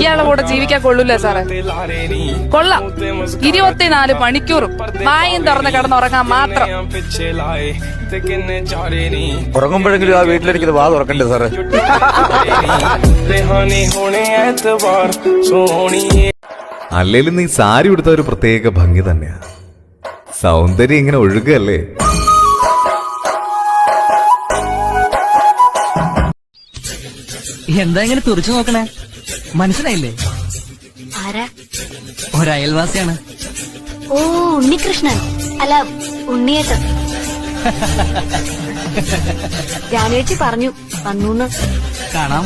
ഇയാളെ കൂടെ ജീവിക്കാൻ കൊള്ളൂല്ലേ സാറേ? കൊള്ളാം. ഇരുപത്തിനാല് മണിക്കൂറും വായും തുറന്ന് കിടന്നുറങ്ങാൻ മാത്രം. ഉറങ്ങുമ്പോഴെങ്കിലും ആ വീട്ടിലിരിക്കുന്ന വാ തുറക്കണ്ടേ സാറേ? അല്ലേലും നീ സാരി ഉടുത്ത ഒരു പ്രത്യേക ഭംഗി തന്നെയാ. സൗന്ദര്യം ഇങ്ങനെ ഒഴുകല്ലേ? എന്താ ഇങ്ങനെ തുറച്ചു നോക്കണേ? മനസ്സിലായില്ലേ? ആരാ? ഒരു അയൽവാസിയാണ്. ഓ ഉണ്ണികൃഷ്ണൻ. അല്ല ഉണ്ണിയേട്ടൻ. ജാനുവച്ചി പറഞ്ഞു വന്നൂന്ന്. കാണാം.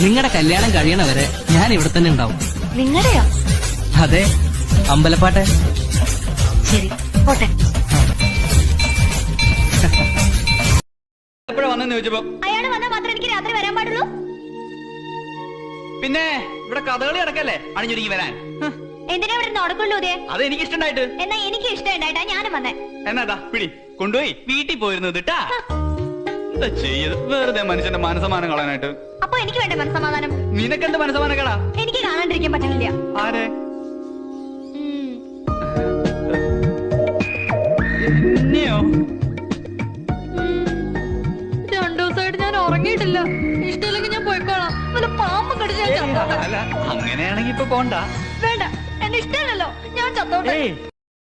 നിങ്ങളുടെ കല്യാണം കഴിയണവരെ ഞാൻ ഇവിടെ തന്നെ ഉണ്ടാവും. നിങ്ങളുടെയോ അതെ അമ്പലപ്പാട്ടെ. ശരി പോട്ടെ. എപ്പോഴാ വന്നെന്ന് ചോദിച്ചപ്പോ? അയാൾ വന്നാൽ മാത്രമേ എനിക്ക് രാത്രി വരാൻ പാടുള്ളൂ? പിന്നെ ഇവിടെ കഥകളി നടക്കല്ലേ? അണിഞ്ഞൊരുങ്ങി വരാൻ. എന്തിനാ ഇവിടെ നടക്കുള്ളൂ അത് എനിക്ക് ഇഷ്ടണ്ടായിട്ട് എന്നാ എനിക്ക് ഇഷ്ടമുണ്ടായിട്ടാ ഞാനും വന്നേ. എന്നാ പിടി. കൊണ്ടുപോയി. വീട്ടിൽ പോയിരുന്നത് ട്ടാ. എന്താ ചെയ്യത് വെറുതെ മനുഷ്യന്റെ മനസ്സമാനം കളയാനായിട്ട്. അപ്പൊ എനിക്ക് വേണ്ട മനസ്സമാധാനം. നിനക്കെന്ത് മനസ്സമാനം കളാ എനിക്ക് കാണാണ്ടിരിക്കാൻ പറ്റുന്നില്ല ആരെ. എന്നെയോ രണ്ടു ദിവസമായിട്ട് ഞാൻ ഉറങ്ങിയിട്ടില്ല. ഇഷ്ടമില്ലെങ്കിൽ ഞാൻ പാമ്പ് അങ്ങനെയാണെങ്കി ഇപ്പൊ പോണ്ട. വേണ്ട എന്നെ ഇഷ്ടമല്ലോ ഞാൻ ചത്തോട്ടെ